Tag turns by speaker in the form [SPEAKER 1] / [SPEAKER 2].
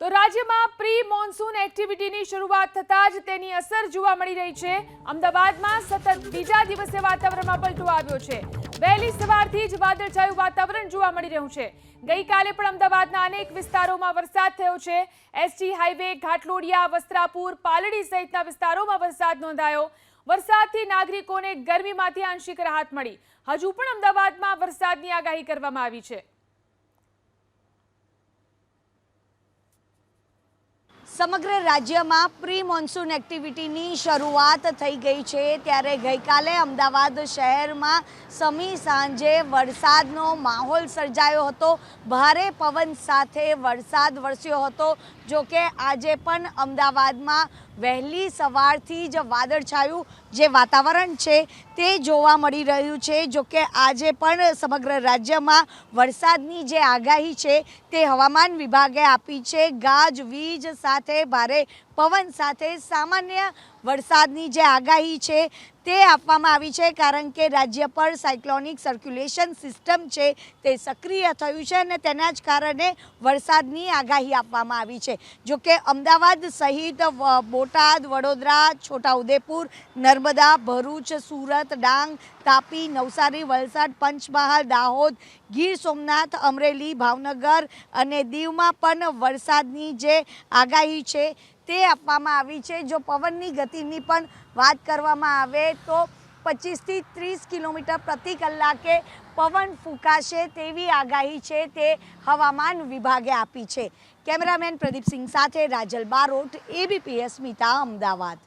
[SPEAKER 1] તો રાજ્યમાં pre monsoon એક્ટિવિટીની શરૂઆત થતાં જ તેની અસર જોવા મળી રહી છે. અમદાવાદમાં સતત બીજા દિવસે વાતાવરણમાં પલટો આવ્યો છે. વહેલી સવારથી જ વાદળછાયું વાતાવરણ જોવા મળી રહ્યું છે. ગઈકાલે પણ અમદાવાદના અનેક વિસ્તારોમાં વરસાદ થયો છે. એસટી હાઈવે ઘાટલોડિયા, વસ્ત્રાપુર, પાલડી સહિતના વિસ્તારોમાં વરસાદ નોંધાયો. વરસાદથી નાગરિકોને ગરમીમાંથી આંશિક રાહત મળી. હજુ પણ અમદાવાદમાં વરસાદની આગાહી કરવામાં આવી છે.
[SPEAKER 2] સમગ્ર રાજ્યમાં પ્રી મોન્સૂન એક્ટિવિટીની શરૂઆત થઈ ગઈ છે. ત્યારે ગઈકાલે અમદાવાદ શહેરમાં સમી સાંજે વરસાદનો માહોલ સર્જાયો હતો. ભારે પવન સાથે વરસાદ વરસ્યો હતો. જો કે આજે પણ અમદાવાદમાં વહેલી સવારથી જ વાદળછાયું જે વાતાવરણ છે તે જોવા મળી રહ્યું છે. જો કે આજે પણ સમગ્ર રાજ્યમાં વરસાદની જે આગાહી છે તે હવામાન વિભાગે આપી છે. ગાજ, વીજ સાથે ભારે પવન સાથે સામાન્ય વરસાદની જે આગાહી છે તે આપવામાં આવી છે કારણ કે રાજ્ય પર સાયક્લોનિક સર્ક્યુલેશન સિસ્ટમ છે તે સક્રિય થયું છે અને તેના જ કારણે વરસાદની આગાહી આપવામાં આવી છે. જોકે અમદાવાદ સહિત બોટાદ, વડોદરા, છોટાઉદેપુર, નર્મદા, ભરૂચ, સુરત, ડાંગ, તાપી, નવસારી, વલસાડ, પંચમહાલ, દાહોદ, ગીર સોમનાથ, અમરેલી, ભાવનગર અને દીવમાં પણ વરસાદની જે આગાહી છે તે આપવામાં આવી છે. જો પવનની ગતિની પણ વાત કરવામાં આવે તો પચીસથી ત્રીસ કિલોમીટર પ્રતિ કલાકે પવન ફૂંકાશે તેવી આગાહી છે તે હવામાન વિભાગે આપી છે. કેમેરામેન પ્રદીપસિંહ સાથે રાજલ બારોટ એબીપીએસ મિતા અમદાવાદ.